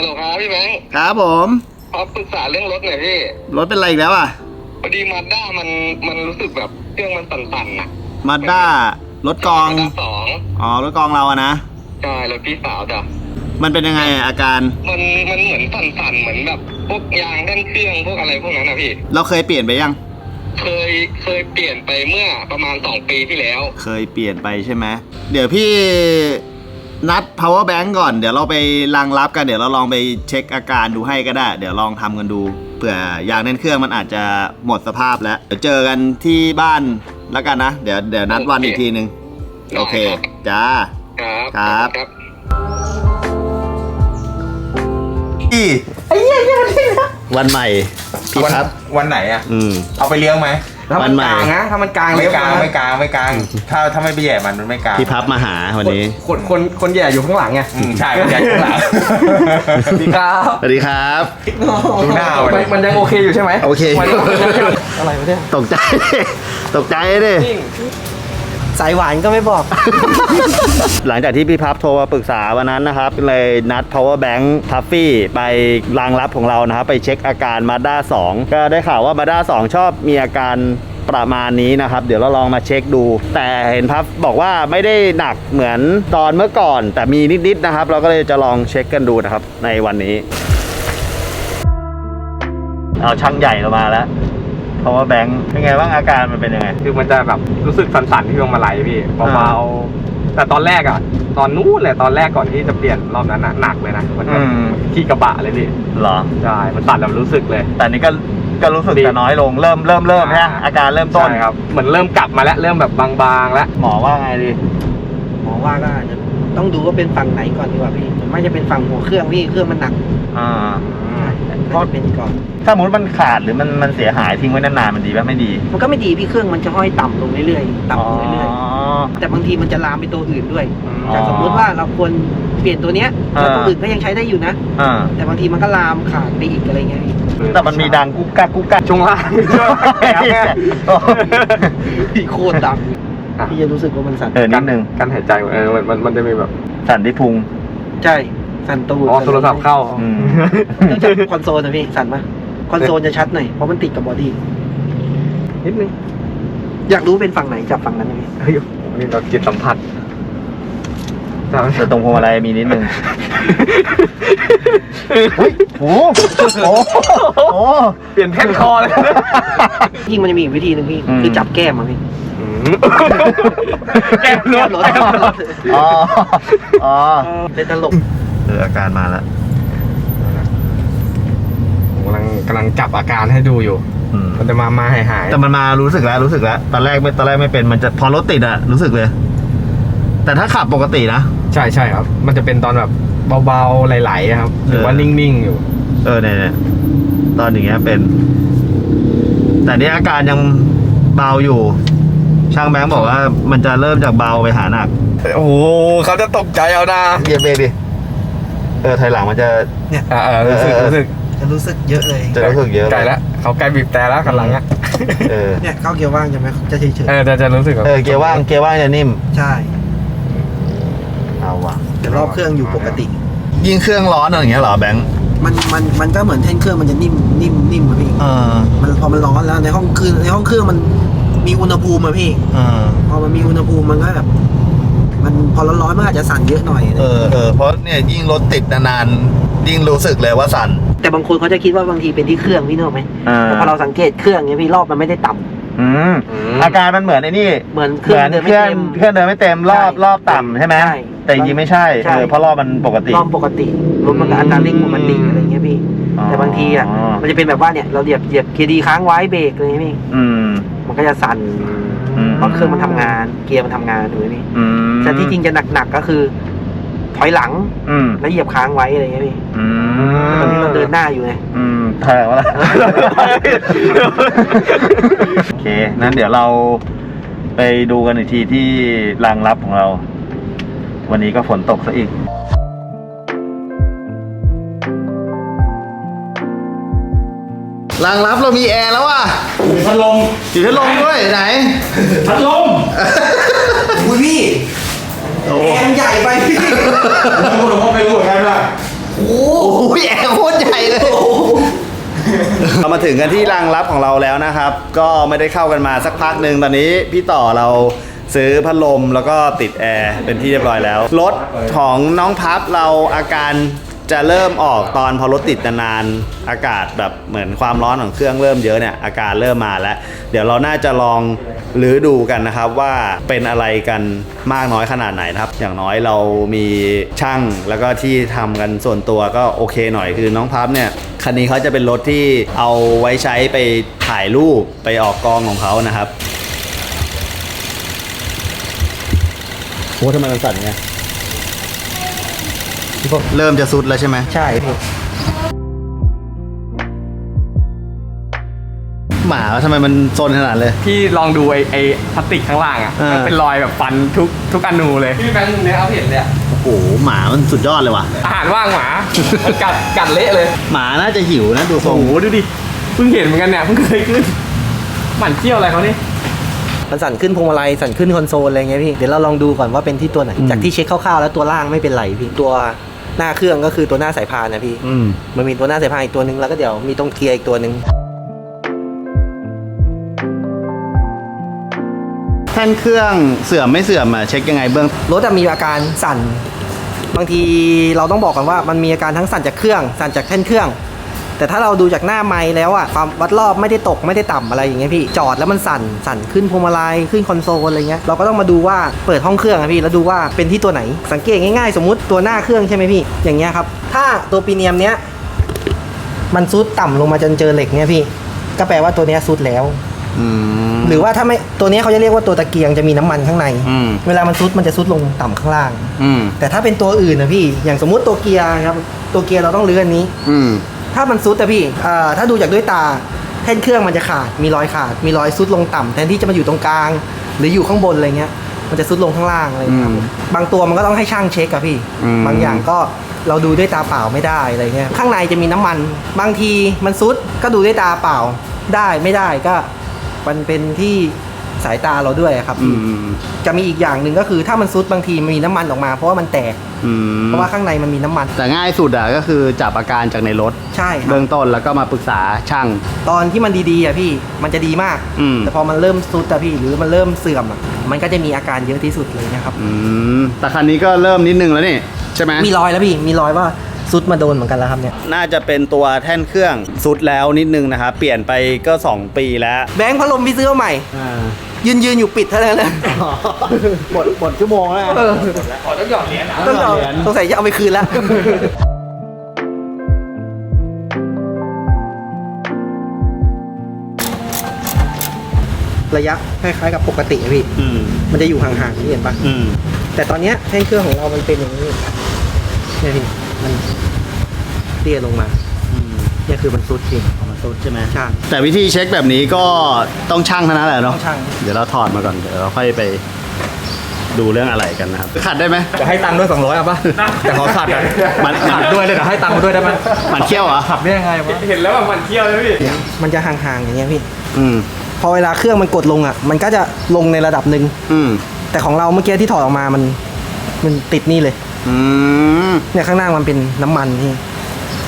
ฮัลโหลครับพี่แบงค์ครับผมขอปรึกษาเรื่องรถหน่อยพี่ รถเป็นไรอีกแล้วอะพอดีมาด้ามันมันรู้สึกแบบเครื่องมันสั่นๆน่ะมาด้ารถกองมาด้าสองอ๋อรถกองเราอะนะ ใช่รถพี่สาวจ้ะมันเป็นยังไงอะอาการ มันมันเหมือนสั่นๆเหมือนแบบพวกยางด้านเครื่องพวกอะไรพวกนั้นนะพี่ เราเคยเปลี่ยนไปยัง เคยเคยเปลี่ยนไปเมื่อประมาณสองปีที่แล้ว เคยเปลี่ยนไปใช่ไหมเดี๋ยวพี่ นัด power bank ก่อน เดี๋ยวเราไปรังรับกัน เดี๋ยวเราลองไปเช็คอาการดูให้ก็ได้ เดี๋ยวลองทำกันดู เผื่อยางเน่นเครื่องมันอาจจะหมดสภาพแล้ว เดี๋ยวเจอกันที่บ้านแล้วกันนะ เดี๋ยวเดี๋ยวนัดวันอีกทีหนึ่งโอเค จ้าครับครับครับ อีวันใหม่ พี่วันครับ วันไหนอะ อืม เอาไปเลี้ยงไหม ถ้าวัมันนใหม่ กลางนะถ้ามันกลางไม่เลี้ยวกลางนะไม่กลางไม่กลาง ถ้าถ้าไม่ไปแย่มันมันไม่กลางพี่พับมาหาวันนี้ คนคนคนแย่อยู่ข้างหลังไงอืมใช่ไม่ใช่ข้างหลังดีครับสวัสดีครับ ดูหน้ามันมันมันยังโอเคอยู่ใช่ไหมโอเค มันอะไรวะเนี่ยตกใจ ตกใจดิ สายหวานก็ไม่บอก หลังจากที่พี่พับโทรมาปรึกษาวันนั้นนะครับเลยนัด power bank ทัฟฟี่ไปรางรับของเรานะครับ ไปเช็คอาการมาด้า2ก็ได้ข่าวว่ามาด้า2ชอบมีอาการประมาณนี้นะครับ เดี๋ยวเราลองมาเช็คดู แต่เห็นพับบอกว่าไม่ได้หนักเหมือนตอนเมื่อก่อน แต่มีนิดๆนะครับ เราก็เลยจะลองเช็คกันดูนะครับในวันนี้ เอาช่างใหญ่เรามาแล้ว power bank เป็นไงบ้างอาการมันเป็นยังไง คือมันจะแบบรู้สึกสั่นๆที่พวงมาลัยพี่เบาๆแต่ตอนแรกอะ ตอนนู้นเลยตอนแรกก่อนที่จะเปลี่ยนรอบนั้นน่ะหนักเลยนะมันแบบอืมที่กระบะเลยพี่เหรอ ใช่มันสั่นแล้วรู้สึกเลย แต่นี่ก็ก็รู้สึกดีจะน้อยลงเริ่มเริ่มเริ่มอ่าฮะอาการเริ่มต้นใช่ครับเหมือนเริ่มกลับมาแล้วเริ่มแบบบางๆแล้วหมอว่าไงดี หมอว่าก็อาจจะต้องดูว่าเป็นฝั่งไหนก่อนดีกว่าพี่ ไม่จะเป็นฝั่งหัวเครื่องพี่เครื่องมันหนักอ่า ก็จะเป็นก่อน ถ้าสมมติมันขาดหรือมันมันเสียหายทิ้งไว้นานๆมันดีป่ะไม่ดีมันก็ไม่ดีพี่เครื่องมันจะห้อยต่ำลงเรื่อยๆต่ำลงเรื่อยอ๋อๆแต่บางทีมันจะลามไปตัวอื่นด้วยอ๋อแต่สมมติว่าเราควรเปลี่ยนตัวเนี้ยแล้วตัวอื่นก็ยังใช้ได้อยู่นะ อ่า แต่บางทีมันก็ลามขาดไปอีกอะไรเงี้ยพี่แต่มันมีดังกุ๊กกักกุ๊กกักช่วงล่างพี่โคตรดังพี่จะรู้สึกว่ามันสั่นเออนิดนึง การหายใจเออมันมันมันจะมีแบบ สั่นที่พุง ใช่สั่นตูดอ๋อโทรศัพท์เข้าอืมเนื่องจากคอนโซลนะพี่สั่นปะคอนโซลจะชัดหน่อยเพราะมันติดกับบอดี้นิดนึงอยากรู้เป็นฝั่งไหนจับฝั่งนั้นไหมพี่เฮ้ยนี่เราจิตสัมผัสแต่มันแต่ตรงพวงมาลัยมีนิดนึงเฮ้ยโอ้โหโอ้โหเปลี่ยนแท่นคอเลยจริงมันจะมีอีกวิธีหนึ่งพี่ อืม คือจับแก้มมาพี่ แก้มรถรถอ๋อ อ๋อ เป็นตลกเอออาการมาแล้วกำลังกำลังจับอาการให้ดูอยู่อืมมันจะมา มาหายหายแต่มันมารู้สึกแล้วรู้สึกแล้ว ตอนแรกไม่ตอนแรกไม่เป็น มันจะพอรถติดอะรู้สึกเลย แต่ถ้าขับปกตินะ ใช่ใช่ครับ มันจะเป็นตอนแบบเบาๆไหลๆอะครับ หรือว่าเออนิ่งๆอยู่ เออเนี่ยเนี่ยตอนอย่างเงี้ยเป็น แต่นี่อาการยังเบาอยู่ ช่างแบงค์บอกว่ามันจะเริ่มจากเบาไปหาหนัก โอ้โหเขาจะตกใจเอานะเบียเบรกดิ เออถอยหลังมันจะอ่ารู้สึกเออรู้สึกจะรู้สึกเยอะเลย จะรู้สึกเยอะไกลแล้วเขาใกล้บีบแต่แล้วกันหลังอะเออ เนี่ยเข้าเกียร์ว่างใช่ไหมจะเฉยเออจะจะรู้สึกแบบเออ เกียร์ว่าง เกียร์ว่างจะนิ่มๆใช่ เอาว่ะแต่รอบเครื่องอยู่ปกติ ยิ่งเครื่องร้อนอะไรอย่างเงี้ยเหรอแบงค์มันมันมันก็เหมือนแท่นเครื่องมันจะนิ่มนิ่มนิ่มอะพี่เออ มันพอมันร้อนแล้วในห้องคือในห้องเครื่องมัน มีอุณหภูมิอะพี่เออพอมันมีอุณหภูมิมันก็แบบมันพอร้อนๆมันอาจจะสั่นเยอะหน่อยเออเออเพราะเนี่ยยิ่งรถติดนานๆยิ่งรู้สึกเลยว่าสั่นแต่บางคนเขาจะคิดว่าบางทีเป็นที่เครื่องพี่นึกออกไหมอ่าแต่พอเราสังเกตเครื่องเนี่ยพี่รอบมันไม่ได้ต่ำอืมอาการมันเหมือนไอ้นี่ เหมือนเคเหรื่อมืงอนเดินเคไม่รื่องเต็ม เครื่องเดินไม่เต็มรอบใช่รอบต่ำใช่ไหมใช่แต่จริงๆไม่ใช่ใช่ เออเพราะรอบมันปกติ รอบปกติรถมันก็อัตราเร่งปกติอะไรเงี้ยพี่อ๋อแต่บางทีอะมันจะเป็นแบบว่าเนี่ยเราเหยียบเหยียบเคดีค้างไว้เบรกอะไรเงี้ยพี่อืม มันก็จะสั่นอืมเพราะเครื่องมันทำงาน เกียร์มันทำงานถูกไหมพี่อืมแต่ที่จริงจะหนักๆก็คือ ถอยหลังอืมแล้วเหยียบค้างไว้อะไรเงี้ยพี่อืมตอนนี้เราเดินหน้าอยู่ไงอืมแทงวะล่ะโอเคนั้นเดี๋ยวเราไปดูกันอีกทีที่รางรับของเรา วันนี้ก็ฝนตกซะอีก รางรับเรามีแอร์แล้วอะมีพัดลมอยู่ที่ลมด้วยไหน พัดลมอุ้ยพี่แอร์มันใหญ่ไปพี่ผมผมไม่รู้เหมือร์หนว่าโอ้โหแอร์โคตรใหญ่เลยเรามาถึงกันที่รางรับของเราแล้วนะครับ ก็ไม่ได้เข้ากันมาสักพักหนึ่งตอนนี้พี่ต่อเราซื้อพัดลมแล้วก็ติดแอร์เป็นที่เรียบร้อยแล้ว รถของน้องพับเราอาการ จะเริ่มออกตอนพอรถติดนานๆอากาศแบบเหมือนความร้อนของเครื่องเริ่มเยอะเนี่ยอาการเริ่มมาแล้ว เดี๋ยวเราน่าจะลองหรือดูกันนะครับว่าเป็นอะไรกันมากน้อยขนาดไหนนะครับ อย่างน้อยเรามีช่างแล้วก็ที่ทำกันส่วนตัวก็โอเคหน่อยคือน้องพับเนี่ยคันนี้เขาจะเป็นรถที่เอาไว้ใช้ไปถ่ายรูปไปออกกองของเขานะครับโอ้ทำไมมันสั่นไงเริ่มจะสุดแล้วใช่ไหมใช่พี่หมาทำไมมันซนขนาดเลย พี่ลองดูไอ้ไอ้พลาสติกข้างล่างอะอ่ามัมันเป็นรอยแบบฟันทุกทุกอนูเลย พี่แบงค์เนี่ยเอาเห็นเลยอะโอ้โหหมามันสุดยอดเลยว่ะ อาหารว่างหมา มันกัดกัดเละเลยหมาน่าจะหิวนะดูทรโอ้งโหดูดิเพิ่งเห็นเหมือนกันเนี่ยเพิ่งเคยขึ้นหมั่นเที่ยวอะไรเขานี่มันสั่นขึ้นพวงมาลัยสั่นขึ้นคอนโซลอะไรเงี้ยพี่ เดี๋ยวเราลองดูก่อนว่าเป็นที่ตัวไหน จากที่เช็คคร่าวๆแล้วตัวล่างไม่เป็นไรพี่ ตัว หน้าเครื่องก็คือตัวหน้าสายพานนะพี่อืมมันมีตัวหน้าสายพานอีกตัวหนึ่งแล้วก็เดี๋ยวมีตรงเกียร์อีกตัวหนึ่งแท่นเครื่องเสื่อมไม่เสื่อมอะเช็คยังไงเบื้อง รถอะมีอาการสั่น บางทีเราต้องบอกกันว่ามันมีอาการทั้งสั่นจากเครื่อง สั่นจากแท่นเครื่อง แต่ถ้าเราดูจากหน้าไม้แล้วอะความวัดรอบไม่ได้ตกไม่ได้ต่ำอะไรอย่างเงี้ยพี่จอดแล้วมันสั่นสั่นขึ้นพวงมาลัยขึ้นคอนโซลอะไรเงี้ยเราก็ต้องมาดูว่าเปิดห้องเครื่องอะพี่แล้วดูว่าเป็นที่ตัวไหนสังเกตง่ายๆ สมมุติตัวหน้าเครื่องใช่ไหมพี่ อย่างเงี้ยครับถ้าตัวปีเนียมเนี้ยมันซุดต่ำลงมาจนเจอเหล็กเนี้ยพี่ ก็แปลว่าตัวเนี้ยซุดแล้วอืมหรือว่าถ้าไม่ตัวเนี้ยเขาจะเรียกว่าตัวตะเกียงจะมีน้ำมันข้างในอืมเวลามันซุดมันจะซุดลงต่ำข้างล่างอืมแต่ถ้าเป็นตัวอื่นนะพี่ อย่างสมมุติตัวเกียร์ครับ ตัวเกียร์เราต้องเลื่อนนี้ อืม ถ้ามันซุดอะพี่อ่าถ้าดูจากด้วยตาแท่นเครื่องมันจะขาด มีรอยขาด มีรอยซุดลงต่ำแทนที่จะมาอยู่ตรงกลาง หรืออยู่ข้างบนอะไรเงี้ย มันจะซุดลงข้างล่างอะไรเงี้ยครับอืมบางตัวมันก็ต้องให้ช่างเช็คอะพี่อืมบางอย่างก็เราดูด้วยตาเปล่าไม่ได้อะไรเงี้ย ข้างในจะมีน้ำมัน บางทีมันซุดก็ดูด้วยตาเปล่าได้ไม่ได้ก็ มันเป็นที่ สายตาเราด้วยอะครับอืพี่มจะมีอีกอย่างหนึ่งก็คือถ้ามันซุดบางทีมันมีน้ำมันออกมา เพราะว่ามันแตก อืมเพราะว่าข้างในมันมีน้ำมัน แต่ง่ายสุดอะก็คือจับอาการจากในรถ ใช่ครับ เบื้องต้นแล้วก็มาปรึกษาช่าง ตอนที่มันดีๆอะพี่ มันจะดีมาก อืม แต่พอมันเริ่มซุดอะพี่ หรือมันเริ่มเสื่อมอะมันก็จะมีอาการเยอะที่สุดเลยนะครับ อืมแต่คันนี้ก็เริ่มนิดนึงแล้วนี่ใช่ไหมมีรอยแล้วพี่ มีรอยว่าซุดมาโดนเหมือนกันแล้วครับเนี่ย น่าจะเป็นตัวแท่นเครื่องสุดแล้วนิดนึงนะครับเปลี่ยนไปก็ 2 ปีแล้ว แบงค์พัดลมพี่ซื้อมาใหม่ อ่า ยืนยืนอยู่ปิดเท่านั้นเลยหมดหมดชั่วโมงแล้วเออขอต้องหยอดเหรียญนะต้องเอาเหรียญ สงสัยจะเอาไปคืนแล้ว ระยะคล้ายๆกับปกติอะพี่ อืมมันจะอยู่ห่างๆนี่เห็นปะอืมแต่ตอนเนี้ยแท่งเครื่องของเรามันเป็นอย่างนี้เนี่ยพี่มันเตี้ยลงมา อืมเนี่ยคือมันซุดจริงเอามา สุดใช่ไหมใช่แต่วิธีเช็คแบบนี้ก็ต้องช่างเท่านั้นแหละต้เนาะองช่างเดี๋ยวเราถอดมาก่อนเดี๋ยวเราค่อยไปดูเรื่องอะไรกันนะครับขัดได้ไหม จะให้ตังค์ด้วยสองร้อยอะปะแต่ขอขัดอะมันขัดด้วยเลยเดี๋ยวให้ตังค์มาด้วยได้ไหมมันเขี้ยวเหรอขัดได้ยังไงวะเห็นแล้วแบบหมันเที่ยวเลยพี่มันจะห่างๆอย่างเงี้ยพี่อืมพอเวลาเครื่องมันกดลงอะ มันก็จะลงในระดับหนึ่งอืมแต่ของเราเมื่อกี้ที่ถอดออกมามันมันติดนี่เลยอืมเนี่ยข้างหน้ามันเป็นน้ำมันนี่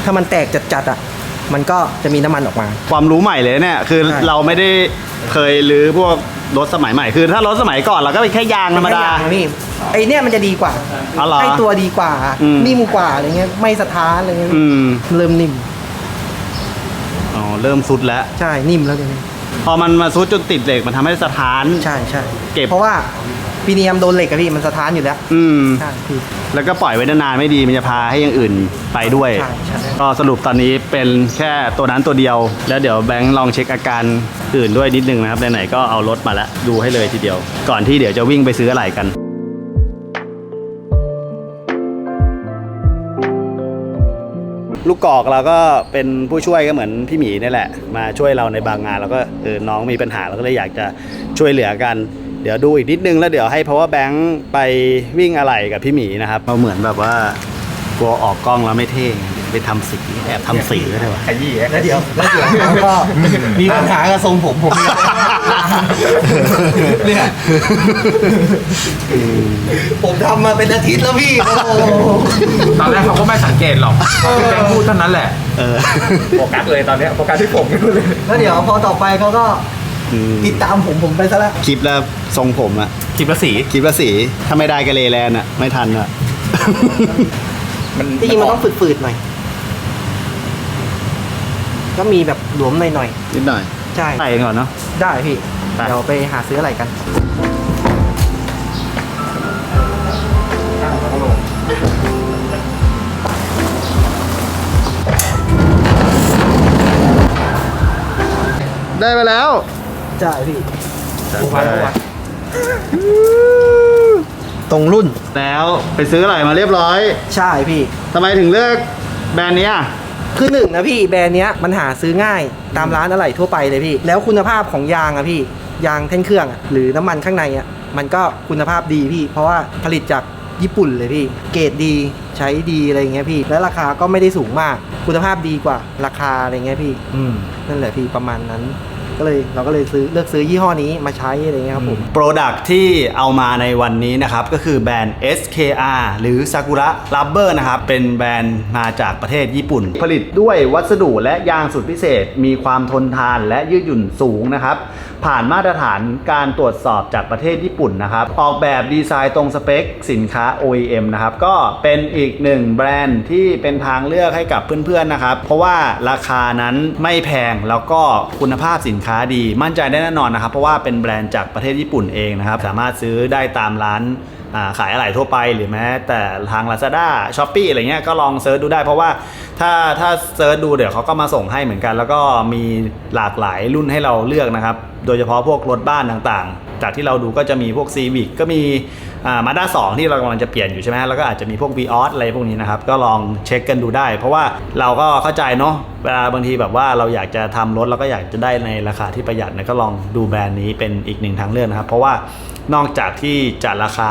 ถ้ามันแตกจัดๆอะ มันก็จะมีน้ำมันออกมา ความรู้ใหม่เลยเนี่ย คือใช่ เราไม่ได้เคยรื้อพวกรถสมัยใหม่ คือถ้ารถสมัยก่อนเราก็เป็นแค่ยางธรรมดาแค่อย่างนี่ไอเนี่ยมันจะดีกว่าอ๋อเหรอไอตัวดีกว่า อืม นิ่มกว่าอะไรเงี้ยไม่สะท้านอะไรเงี้ยอืมเริ่มนิ่มอ๋อเริ่มสุดแล้ว ใช่นิ่มแล้วเดี๋ยวนี้พอมันมาซุดจนติดเหล็กมันทำให้สถาน ใช่ใช่เก็บ เพราะว่า ปีเนียมโดนเหล็กอะพี่มันสะท้านอยู่แล้วอืม ใช่พี่ แล้วก็ปล่อยไว้นานๆไม่ดีมันจะพาให้อย่างอื่นไปด้วย ใช่ใช่ ก็สรุปตอนนี้เป็นแค่ตัวนั้นตัวเดียว แล้วเดี๋ยวแบงค์ลองเช็คอาการอื่นด้วยนิดนึงนะครับไหนๆก็เอารถมาแล้วดูให้เลยทีเดียว ก่อนที่เดี๋ยวจะวิ่งไปซื้ออะไรกัน ลูกกอกเราก็เป็นผู้ช่วยก็เหมือนพี่หมีนี่แหละ มาช่วยเราในบางงานเราก็เออน้องมีปัญหาเราก็เลยอยากจะช่วยเหลือกัน เดี๋ยวดูอีกนิดนึงแล้วเดี๋ยวให้ power bank ไปวิ่งอะไรกับพี่หมีนะครับเราเหมือนแบบว่ากลัวออกกล้องแล้วไม่เท่ไงไปทำสีแอบทำสีก็ได้วะ ขยี้แล้วเดี๋ยวแล้วเดี๋ยวเขาก็มีปัญหากับทรงผมผมเนี่ย ผมทำมาเป็นอาทิตย์แล้วพี่โอ้โหตอนแรกเขาก็ไม่สังเกตหรอกพอพี่แบงค์พูดเท่านั้นแหละ เออ โฟกัสเลยตอนเนี้ยโฟกัสที่ผมเลย แล้วเดี๋ยวพอต่อไปเขาก็ อืมติดตามผมผมไปซะแล้วคลิปแล้วทรงผมอะคลิปละสีคลิปละสีถ้าไม่ได้กระเลแลนอะไม่ทันอะ มันจริงๆมันต้องฝืดๆหน่อย ก็มีแบบหลวมหน่อยนิดหน่อยๆใช่ ใส่ก่อนเนาะ ได้พี่ ไป เดี๋ยวไปหาซื้ออะไรกัน ได้ไปแล้ว ใช่พี่ไปตรงรุ่นแล้วไปซื้ออะไรมาเรียบร้อยใช่พี่ทำไมถึงเลือกแบรนด์เนี้ยคือหนึ่งนะพี่แบรนด์เนี้ยมันหาซื้อง่ายตามร้านอะไหล่ทั่วไปเลยพี่ แล้วคุณภาพของยางอะพี่ยางแท่นเครื่องอะหรือน้ำมันข้างในอะมันก็คุณภาพดีพี่ เพราะว่าผลิตจากญี่ปุ่นเลยพี่ เกรดดีใช้ดีอะไรเงี้ยพี่ แล้วราคาก็ไม่ได้สูงมาก คุณภาพดีกว่าราคาอะไรเงี้ยพี่ อืมนั่นแหละพี่ประมาณนั้น ก็เลยเราก็เลยซื้อเลือกซื้อยี่ห้อนี้มาใช้อะไรเงี้ยครับผม โปรดักที่เอามาในวันนี้นะครับ ก็คือแบรนด์ SKR หรือ Sakura Rubber นะครับ เป็นแบรนด์มาจากประเทศญี่ปุ่น ผลิตด้วยวัสดุและยางสุดพิเศษ มีความทนทานและยืดหยุ่นสูงนะครับ ผ่านมาตรฐานการตรวจสอบจากประเทศญี่ปุ่นนะครับ ออกแบบดีไซน์ตรงสเปค สินค้า OEM นะครับ ก็เป็นอีกหนึ่งแบรนด์ที่เป็นทางเลือกให้กับเพื่อนๆนะครับ เพราะว่าราคานั้นไม่แพงแล้วก็คุณภาพสินค้าดีมั่นใจได้แน่นอนนะครับ เพราะว่าเป็นแบรนด์จากประเทศญี่ปุ่นเองนะครับ สามารถซื้อได้ตามร้าน ขายอะไหล่ทั่วไปหรือแม้แต่ทาง Lazada s h o p e e อะไรเงี้ยก็ลองเซิร์ชดูได้เพราะว่าถ้าถ้าเซิร์ชดูเดี๋ยวเขาก็มาส่งให้เหมือนกัน แล้วก็มีหลากหลายรุ่นให้เราเลือกนะครับ โดยเฉพาะพวกรถบ้านต่างๆ จากที่เราดูก็จะมีพวก Civic ก็มีมาด้า2ที่เรากำลังจะเปลี่ยนอยู่ใช่ไหมแล้วก็อาจจะมีพวก v ีออสอะไรพวกนี้นะครับ ก็ลองเช็คกันดูได้ เพราะว่าเราก็เข้าใจเนาะเวลาบางทีแบบว่าเราอยากจะทำรถเราก็อยากจะได้ในราคาที่ประหยัดนะก็ลองดูแบรนด์นี้เป็นอีกหนึ่งทางเลือกนะครับ เพราะว่านอกจากที่จะราคา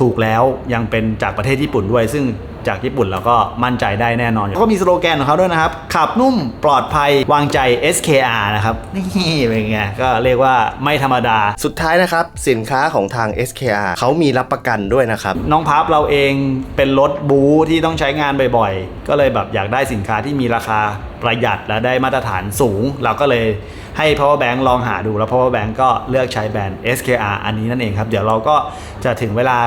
ถูกแล้วยังเป็นจากประเทศญี่ปุ่นด้วย ซึ่ง จากญี่ปุ่นเราก็มั่นใจได้แน่นอนก็มีสโลแกนของเขาด้วยนะครับ ขับนุ่มปลอดภัยวางใจ SKR นะครับ นี่เป็นไง ก็เรียกว่าไม่ธรรมดา สุดท้ายนะครับ สินค้าของทาง SKR เขามีรับประกันด้วยนะครับ น้องพับเราเองเป็นรถบูที่ต้องใช้งานบ่อยๆ ก็เลยแบบอยากได้สินค้าที่มีราคาประหยัดและได้มาตรฐานสูง เราก็เลยให้ power bank ลองหาดูแล้ว power bank ก็เลือกใช้แบรนด์ SKR อันนี้นั่นเองครับ เดี๋ยวเราก็จะถึงเวลา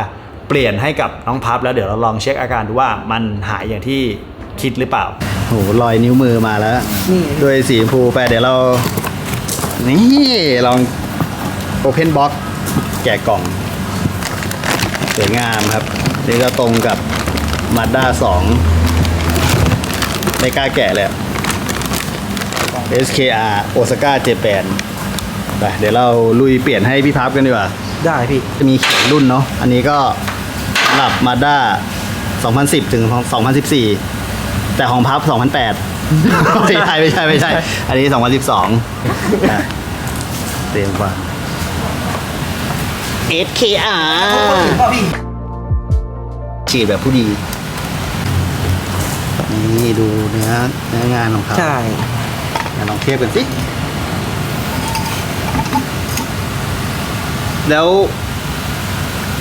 เปลี่ยนให้กับน้องพับแล้วเดี๋ยวเราลองเช็คอาการดูว่ามันหายอย่างที่คิดหรือเปล่าโหรอยนิ้วมือมาแล้วนี่ด้วยสีชมพูไปเดี๋ยวเรา นี่ลอง Open Box แกะกล่องสวยงามครับ นี่ก็ตรงกับ Mazda 2ไม่กล้าแกะเลยอะ SKR Osaka Japan ไปเดี๋ยวเราลุยเปลี่ยนให้พี่พับกันดีกว่า ได้พี่ จะมีเขียนรุ่นเนาะ อันนี้ก็สำ หรับ Mazda 2010 ถึง 2014 แต่ของพับ 2008 ไม่ใช่ไม่ใช่ไม่ใช่ อันนี้ 2012นะเตรียมฟัง SKR ฉีดแบบผู้ดี นี่ดูเนื้อเนื้องานของเขาใช่ไหนลองเทียบกันสิ แล้ว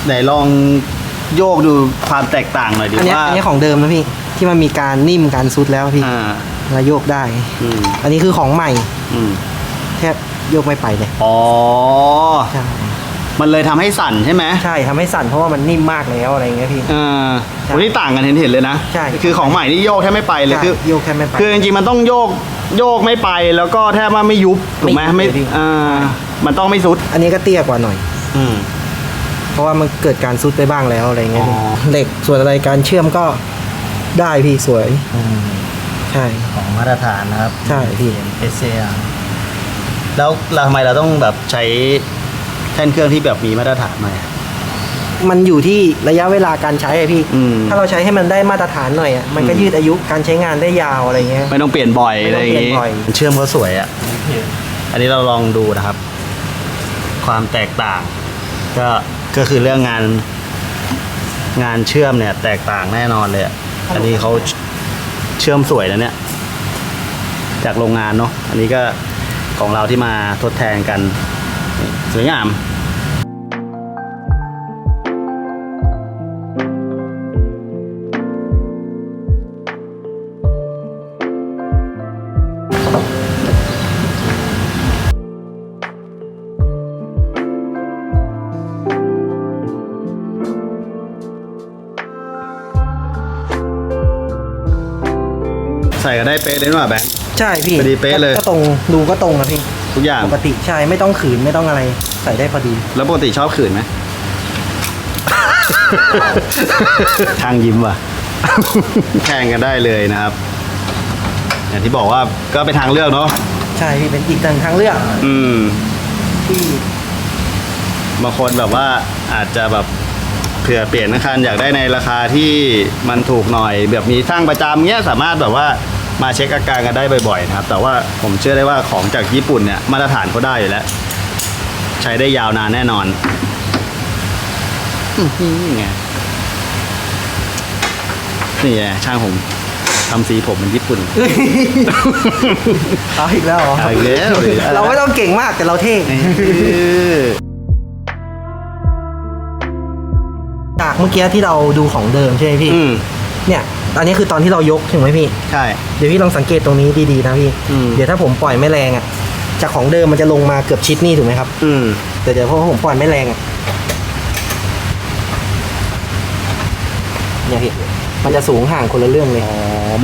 ไหนลอง โยกดูความแตกต่างหน่อยดิอันเนี้ยว่าอันเนี้ยของเดิมนะพี่ ที่มันมีการนิ่มการซุดแล้วพี่อ่าแล้วโยกได้ อืมอันนี้คือของใหม่อืมแทบโยกไม่ไปเลยอ๋อ ใช่มันเลยทำให้สั่นใช่ไหมใช่ทำให้สั่นเพราะว่ามันนิ่มมากแล้วอะไรเงี้ยพี่เออใช่วันนี้ต่างกันเห็นเห็นเลยนะใช่ คือของใหม่นี่โยกแทบไม่ไปเลยใช่คือ โยกแค่ไม่ไป คือจริงๆมันต้องโยกโยกไม่ไปแล้วก็แทบว่าไม่ยุบถูกไหมไม่ยุบไม่เลยพี่ อ่ามันต้องไม่สุด อันนี้ก็เตี้ยกว่าหน่อย อืม เพราะว่ามันเกิดการซุดไปบ้างแล้วอะไรเงี้ยพี่อ๋อ เหล็กส่วนอะไรการเชื่อมก็ได้พี่สวยใช่ ของมาตรฐานนะครับ ใช่พี่เอเซียแล้วเราทำไมเราต้องแบบใช้แท่นเครื่องที่แบบมีมาตรฐานหน่อยอะมันอยู่ที่ระยะเวลาการใช้อะพี่ อืมถ้าเราใช้ให้มันได้มาตรฐานหน่อยอะมันก็อืมยืดอายุการใช้งานได้ยาวอะไรเงี้ย ไม่ต้องเปลี่ยนบ่อยไม่อะไรต้องอย่างเปลี่งี้ยนบ่อย เชื่อมเขาสวยอะ อันนี้เราลองดูนะครับ ความแตกต่าง ก็ ก็คือเรื่องงานงานเชื่อมเนี่ย แตกต่างแน่นอนเลยอะอันนี้เขาเชื่อมสวยนะเนี่ย จากโรงงานเนาะอันนี้ก็ของเราที่มาทดแทนกัน สวยงาม ก็ได้เป๊ะเลยนี่หว่าแบงค์ ใช่พี่พอดีเป๊ะเลย ก็ตรงดูก็ตรงนะพี่ทุกอย่าง ปกติใช่ไม่ต้องขืนไม่ต้องอะไรใส่ได้พอดี แล้วปกติชอบขืนไหม ทางยิ้มว่ะ แข่งกันได้เลยนะครับ อย่างที่บอกว่าก็เป็นทางเลือกเนาะ ใช่พี่เป็นอีกหนึ่งทางเลือกอืม ที่บางคนแบบว่าอาจจะแบบเผื่อเปลี่ยนคันอยากได้ในราคาที่มันถูกหน่อย แบบมีสร้างประจำเงี้ยสามารถแบบว่า มาเช็คอาการกันได้บ่อยๆนะครับแต่ว่าผมเชื่อได้ว่าของจากญี่ปุ่นเนี่ยมาตรฐานเขาได้อยู่แล้ว ใช้ได้ยาวนานแน่นอนอื้อหือไงนี่ไงช่างผมทำสีผมเป็นญี่ปุ่นเอาอีกแล้วเหรอเอาอีกแล้วดิเราไม่ต้องเก่งมากแต่เราเท่เออจากเมื่อกี้ที่เราดูของเดิมใช่ไหมพี่อืม เนี่ย อันนี้คือตอนที่เรายกถึงไหมพี่ ใช่ เดี๋ยวพี่ลองสังเกตตรงนี้ดีๆนะพี่ อืม เดี๋ยวถ้าผมปล่อยไม่แรงอะ จากของเดิมมันจะลงมาเกือบชิดนี่ถูกไหมครับ อืม แต่เดี๋ยวเพราะว่าผมปล่อยไม่แรงอะเนี่ยพี่ มันจะสูงห่างคนละเรื่องเลยอ๋อ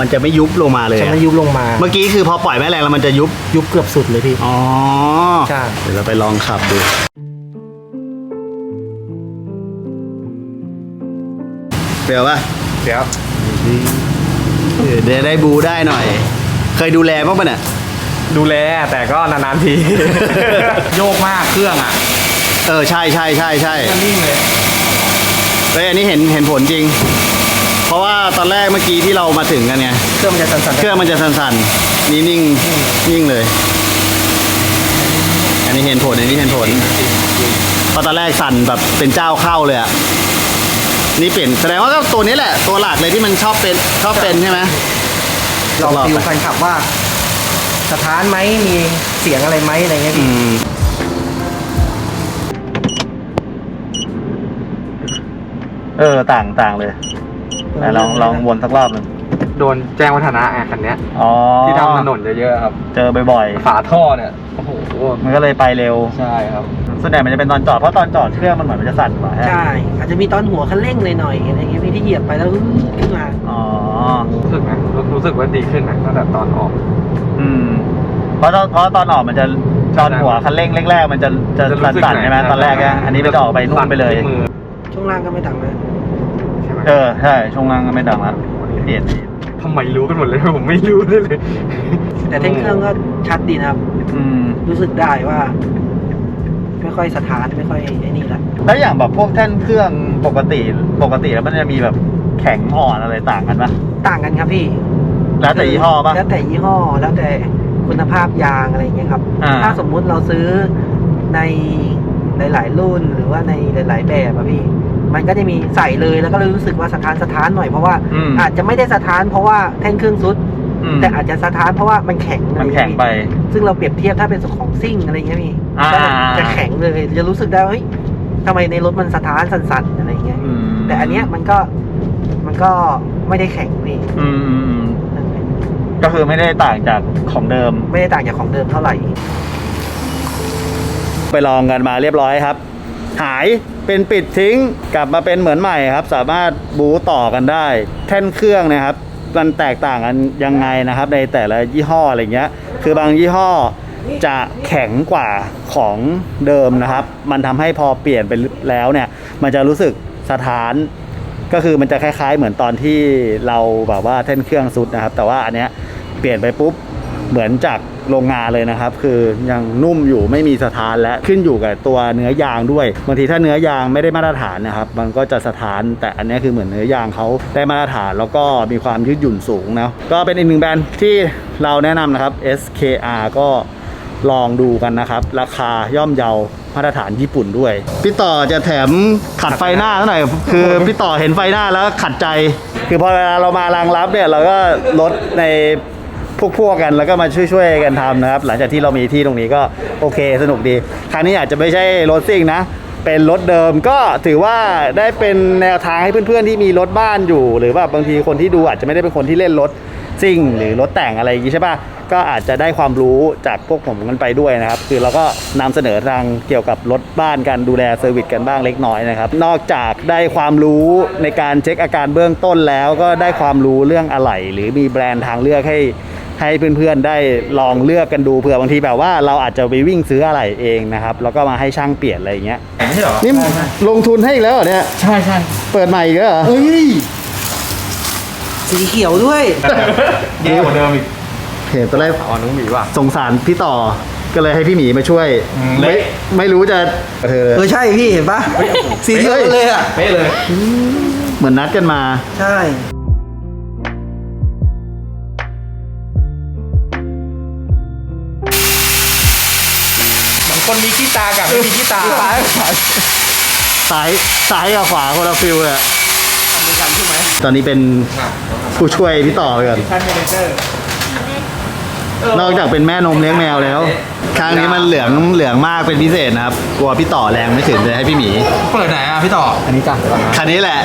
มันจะไม่ยุบลงมาเลยจะอะไม่ยุบลงมา เมื่อกี้คือพอปล่อยแม่แรงแล้วมันจะยุบ ยุบเกือบสุดเลยพี่ อ๋อ ใช่ เดี๋ยวเราไปลองขับดูเปรียวป่ะ เดี๋ยว เออเดี๋ยวได้บูได้หน่อย เคยดูแลบ้างปะเนี่ย ดูแลแต่ก็นานๆที โยกมากเครื่องอะเออใช่ใช่ใช่ใช่มันนิ่งเลยเฮ้ยอันนี้เห็นเห็นผลจริง เพราะว่าตอนแรกเมื่อกี้ที่เรามาถึงกันไงเครื่องมันจะสั่นเครื่องมันจะสั่นๆนี่นิ่งนิ่งเลย อันนี้เห็นผลอันนี้เห็นผลเพราะตอนแรกสั่นแบบเป็นเจ้าเข้าเลยอะ นี่เปลี่ยนแสดงว่าก็ตัวนี้แหละตัวหลักเลยที่มันชอบเป็นชอบเป็นใช่ไหมๆลองฟิลไปแฟนขับว่า สถานไหมมีเสียงอะไรไหมอะไรเงี้ยอืพี่มเออต่างต่างเลยแต่ลองลองวนสักรอบหนึ่งโดนแจ้งวัฒนะไงคันเนี้ย อ๋อที่ทำถนนเยอะๆครับ เจอบ่อยฝาท่อเนี่ย โอ้โห ๆมันก็เลยไปเร็ว ใช่ครับ ส่วนใหญ่มันจะเป็นตอนจอดเพราะตอนจอดเครื่องมันเหมือนมันจะสั่นกว่าฮะใช่ อาจจะมีตอนหัวคันเร่งเลยหน่อยอะไรเงี้ยพี่ที่เหยียบไปแล้วอื้อขึ้นมา อ๋อรู้สึกนะรู้รู้สึกว่าดีขึ้นนะตั้งแต่ตอนออกอืม เพราะตอนเพราะตอนออกมันจะตอนหัวคันเร่งแรกๆมันจะจะจะรู้สึกสั่นๆใช่ไหมหน่อยตอนแรกอะอันนี้มันจะออกไปนู่นไปเลยสั่ที่มือช่วงล่างก็ไม่ต่างนะใช่ไหมเออใช่ช่วงล่างก็ไม่ดังแล้วเปลี่ยนทำไมรู้กันหมดเลยผมไม่รู้เลยเลยแต่เท่งเครื่องก็ชัดดีนะครับ อืม รู้สึกได้ว่า ไม่ค่อยสถานไม่ค่อยไอ้นี่ละแล้วอย่างแบบพวกแท่นเครื่องปกติปกติแล้วมันจะมีแบบแข็งอ่อนอะไรต่างกันปะต่างกันครับพี่แล้วแต่ยี่ห้อปะแล้วแต่ยี่ห้อแล้วแต่คุณภาพยางอะไรอย่างเงี้ยครับอ่าถ้าสมมุติเราซื้อในหลาย ๆ รุ่นหรือว่าในหลาย ๆ แบบอะพี่มันก็จะมีใส่เลยแล้วก็เลยรู้สึกว่าสถานสถานหน่อยเพราะว่าอืมอาจจะไม่ได้สถานเพราะว่าแท่งเครื่องซุดอืม แต่อาจจะสถานเพราะว่ามันแข็งมันแข็งไป ซึ่งเราเปรียบเทียบถ้าเป็นของซิ่งอะไรอย่างเงี้ยพี่อ่าก็จะแข็งเลยจะรู้สึกได้ว่าเฮ้ยทำไมในรถมันสถานสั่นๆอะไรอย่างเงี้ยอืมแต่อันเนี้ยมันก็มันก็ไม่ได้แข็งพี่อืมอืมอืมก็คือไม่ได้ต่างจากของเดิม ไม่ได้ต่างจากของเดิมเท่าไหร่ ไปลองกันมาเรียบร้อยครับ หายเป็นปิดทิ้งกลับมาเป็นเหมือนใหม่ครับ สามารถบูต่อกันได้ แท่นเครื่องนะครับ มันแตกต่างกันยังไงนะครับ ในแต่ละยี่ห้ออะไรเงี้ย คือบางยี่ห้อจะแข็งกว่าของเดิมนะครับ มันทำให้พอเปลี่ยนไปแล้วเนี่ย มันจะรู้สึกสถาน ก็คือมันจะคล้ายๆ เหมือนตอนที่เราแบบว่าแท่นเครื่องซุดนะครับ แต่ว่าอันเนี้ยเปลี่ยนไปปุ๊บ เหมือนจากโรงงานเลยนะครับ คือยังนุ่มอยู่ไม่มีสถานและขึ้นอยู่กับตัวเนื้อยางด้วยบางทีถ้าเนื้อยางไม่ได้มาตรฐานนะครับ มันก็จะสถาน แต่อันนี้คือเหมือนเนื้อยางเขาได้มาตรฐาน แล้วก็มีความยืดหยุ่นสูงนะก็เป็นอีกหนึ่งแบรนด์ที่เราแนะนำนะครับ SKR ก็ลองดูกันนะครับ ราคาย่อมเยามาตรฐานญี่ปุ่นด้วย พี่ต่อจะแถมขัดไฟหน้าเท่าไหร่อยคือพี่ต่อเห็นไฟหน้าแล้วขัดใจ คือพอเวลาเรามารางรับเนี่ยเราก็ลดใน พวกพวกกันแล้วก็มาช่วยๆกันทำนะครับ หลังจากที่เรามีที่ตรงนี้ก็โอเคสนุกดี ครั้งนี้อาจจะไม่ใช่รถซิ่งนะ เป็นรถเดิมก็ถือว่าได้เป็นแนวทางให้เพื่อนๆที่มีรถบ้านอยู่ หรือว่าบางทีคนที่ดูอาจจะไม่ได้เป็นคนที่เล่นรถซิ่ง หรือรถแต่งอะไรอย่างงี้ใช่ปะก็อาจจะได้ความรู้จากพวกผมกันไปด้วยนะครับ คือเราก็นำเสนอทางเกี่ยวกับรถบ้านการดูแลเซอร์วิสกันบ้างเล็กน้อยนะครับ นอกจากได้ความรู้ในการเช็คอาการเบื้องต้นแล้วก็ได้ความรู้เรื่องอะไหล่หรือมีแบรนด์ทางเลือกให้ ให้เพื่อนๆได้ลองเลือกกันดูเผื่อบางทีแบบว่าเราอาจจะไปวิ่งซื้ออะไรเองนะครับแล้วก็มาให้ช่างเปลี่ยนอะไรอย่างเงี้ยไม่ใช่เหรอนี่ลงทุนให้อีกแล้วเหรอเนี่ยใช่ใช่เปิดใหม่อีกแล้วเหรอเฮ้ยสีเขียวด้วยแย่กว่าเดิมอีกเห็นตอนแรกอ๋อน้องหมีว่ะสงสารพี่ต่อก็เลยให้พี่หมีมาช่วยอืมไม่ไม่รู้จะเธอเออใช่พี่เห็นปะสีเขียวเลยอะเป๊ะเลย เหมือนนัดกันมาใช่ คนมีขี้ตากับไม่มีขี้ตาซ้ายซ้ายกับขวาคนละฟิลเลยอะตอนนี้เป็นผู้ช่วยพี่ต่อไปก่อนท่านเมเนเจอร์นอกจากเป็นแม่นมเลี้ยงแมวแล้ว ครั้งนี้มันเหลืองเหลืองมากเป็นพิเศษนะครับ กลัวพี่ต่อแรงไม่ถึงเลยให้พี่หมี เปิดไหนอะพี่ต่อ อันนี้จ้ะคันนี้แหละ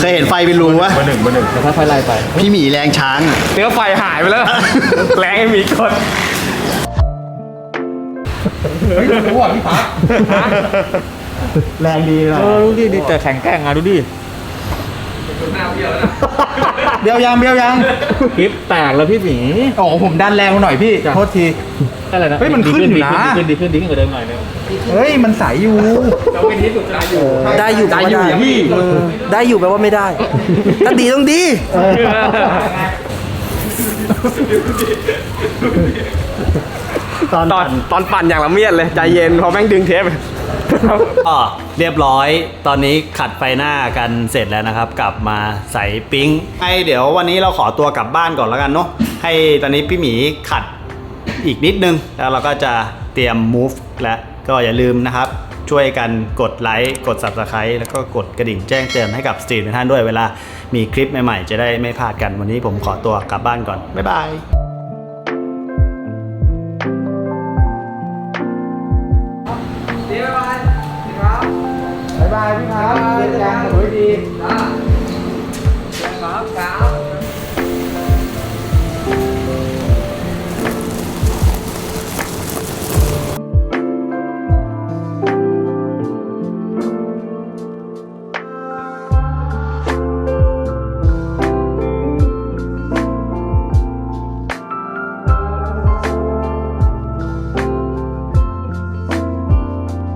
เคยเห็นไฟเป็นรูปะเบอร์หนึ่งเบอร์หนึ่งแล้วค่อยๆไล่ไป พี่หมีแรงช้างอะเนื้อไฟหายไปแล้ว แรงไอ้หมีกด เฮ้ยรู้อะพี่พักแรงดีนะเออดูดิดิแต่แข็งแกร่งอะดูดิเบี้ยวยังเบี้ยวยังคลิปแตกแล้วพี่หมีโอ้โหผมดันแรงมาหน่อยพี่โทษทีอะไรนะเฮ้ยมันขึ้นอยู่นะดีขึ้นดีขึ้นดีขึ้นกว่าเดิมหน่อยนึงเฮ้ยมันใสอยู่ได้อยู่แปลว่าได้อยู่อย่างพี่เออได้อยู่แปลว่าไม่ได้ถ้าดีต้องดี ตอนตอนตอนปั่นอย่างละเมียดเลย ใจเย็นเพราะแม่งดึงเทปก็เรียบร้อยตอนนี้ขัดไฟหน้ากันเสร็จแล้วนะครับ กลับมาใส่ปิ๊งให้เดี๋ยววันนี้เราขอตัวกลับบ้านก่อนแล้วกันเนาะให้ตอนนี้พี่หมีขัดอีกนิดนึง แล้วเราก็จะเตรียม move แล้วก็อย่าลืมนะครับช่วยกันกดไลค์กด subscribe แล้วก็กดกระดิ่งแจ้งเตือนให้กับสตรีมท่านด้วยเวลามีคลิปใหม่ๆ จะได้ไม่พลาดกันวันนี้ผมขอตัวกลับบ้านก่อน บ๊ายบาย บ๊ายบายพี่พักเจอกันสวัสดี